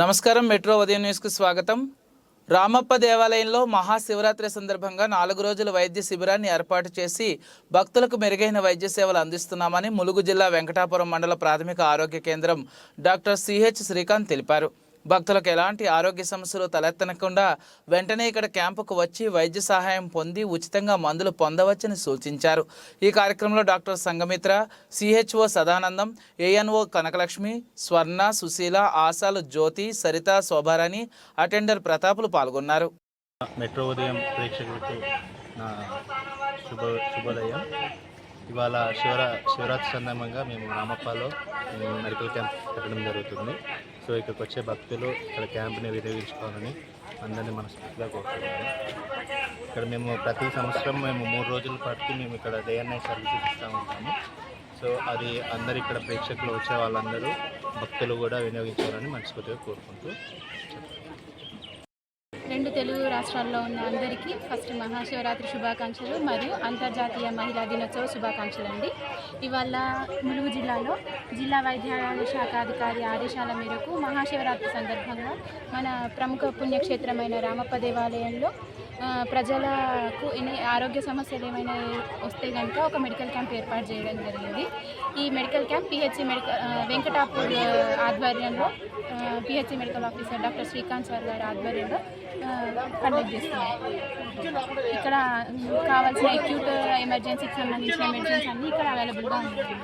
నమస్కారం మెట్రో ఉదయం న్యూస్కు స్వాగతం. రామప్ప దేవాలయంలో మహాశివరాత్రి సందర్భంగా నాలుగు రోజుల వైద్య శిబిరాన్ని ఏర్పాటు చేసి భక్తులకు మెరుగైన వైద్య సేవలు అందిస్తున్నామని ములుగు జిల్లా వెంకటాపురం మండల ప్రాథమిక ఆరోగ్య కేంద్రం డాక్టర్ సిహెచ్ శ్రీకాంత్ తెలిపారు. భక్తులకు ఎలాంటి ఆరోగ్య సమస్యలు తలెత్తనకుండా వెంటనే ఇక్కడ క్యాంపుకు వచ్చి వైద్య సహాయం పొంది ఉచితంగా మందులు పొందవచ్చని సూచించారు. ఈ కార్యక్రమంలో doctor Sangamitra CHO Sadanandam ANO Kanakalakshmi Swarna Susheela ఆశాలు Jyothi Saritha Shobharani attender ప్రతాపులు పాల్గొన్నారు. మెట్రో ఉదయం ప్రేక్షకులకు నా శుభ శుభోదయం. ఇవాళ శివరా శివరాత్రి సందర్భంగా మేము రామప్పలో మెడికల్ క్యాంప్ పెట్టడం జరుగుతుంది. సో ఇక్కడికి వచ్చే భక్తులు ఇక్కడ క్యాంప్ని వినియోగించుకోవాలని అందరినీ మనస్ఫూర్తిగా కోరుతున్నాను ఇక్కడ మేము ప్రతి సంవత్సరం మేము మూడు రోజుల పాటుకి మేము ఇక్కడ డే అండ్ నైట్ సర్వీసెస్ ఇస్తూ ఉంటాము. సో అది అందరు ఇక్కడ ప్రేక్షకులు వచ్చే వాళ్ళందరూ భక్తులు కూడా వినియోగించాలని మనస్ఫూర్తిగా కోరుకుంటూ రెండు తెలుగు రాష్ట్రాల్లో ఉన్న అందరికీ ఫస్ట్ మహాశివరాత్రి శుభాకాంక్షలు మరియు అంతర్జాతీయ మహిళా దినోత్సవ శుభాకాంక్షలు అండి ఇవాళ ములుగు జిల్లాలో జిల్లా వైద్యాలయ శాఖ అధికారి ఆదేశాల మేరకు మహాశివరాత్రి సందర్భంగా మన ప్రముఖ పుణ్యక్షేత్రమైన రామప్ప దేవాలయంలో ప్రజలకు ఎన్ని ఆరోగ్య సమస్యలు ఏమైనా వస్తే కనుక ఒక మెడికల్ క్యాంప్ ఏర్పాటు చేయడం జరిగింది. ఈ medical camp PHC medical Venkatapur ఆధ్వర్యంలో PHC medical officer doctor Srikanth sir గారి ఆధ్వర్యంలో కండక్ట్ చేస్తున్నారు ఇక్కడ కావాల్సిన అక్యూట్ ఎమర్జెన్సీకి సంబంధించిన మెడిసిన్స్ అన్నీ ఇక్కడ అవైలబుల్గా ఉన్నాయి.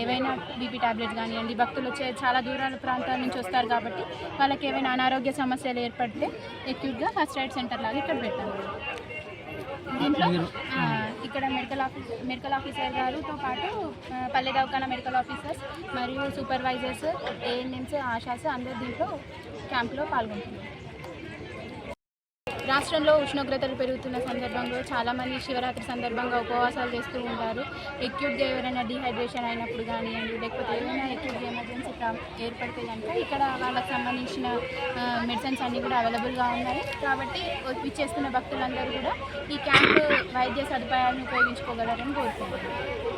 ఏవైనా బీపీ టాబ్లెట్స్ కానివ్వండి భక్తులు వచ్చే చాలా దూరాల ప్రాంతాల నుంచి వస్తారు కాబట్టి వాళ్ళకి ఏవైనా అనారోగ్య సమస్యలు ఏర్పడితే అక్యూట్గా ఫస్ట్ ఎయిడ్ సెంటర్ లాగా ఇక్కడ పెట్టాము దీంట్లో ఇక్కడ మెడికల్ ఆఫీస్ మెడికల్ ఆఫీసర్ గారుతో పాటు పల్లె దవాఖానా మెడికల్ ఆఫీసర్స్ మరియు సూపర్వైజర్స్ ఏఎన్ఎంస్ ఆశాస్ అందరు దీంట్లో క్యాంప్లో పాల్గొంటున్నారు. రాష్ట్రంలో ఉష్ణోగ్రతలు పెరుగుతున్న సందర్భంలో చాలామంది శివరాత్రి సందర్భంగా ఉపవాసాలు చేస్తూ ఉంటారు. ఎక్యూట్గా ఎవరైనా డిహైడ్రేషన్ అయినప్పుడు కానివ్వండి లేకపోతే ఏమైనా ఎక్యూట్ ఎమర్జెన్సీ ఏర్పడితే కనుక ఇక్కడ వాళ్ళకి సంబంధించిన మెడిసిన్స్ అన్నీ కూడా అవైలబుల్గా ఉన్నాయి. కాబట్టి ఇచ్చేస్తున్న భక్తులందరూ కూడా ఈ క్యాంపు వైద్య సదుపాయాలను ఉపయోగించుకోగలరని కోరుకుంటున్నాను.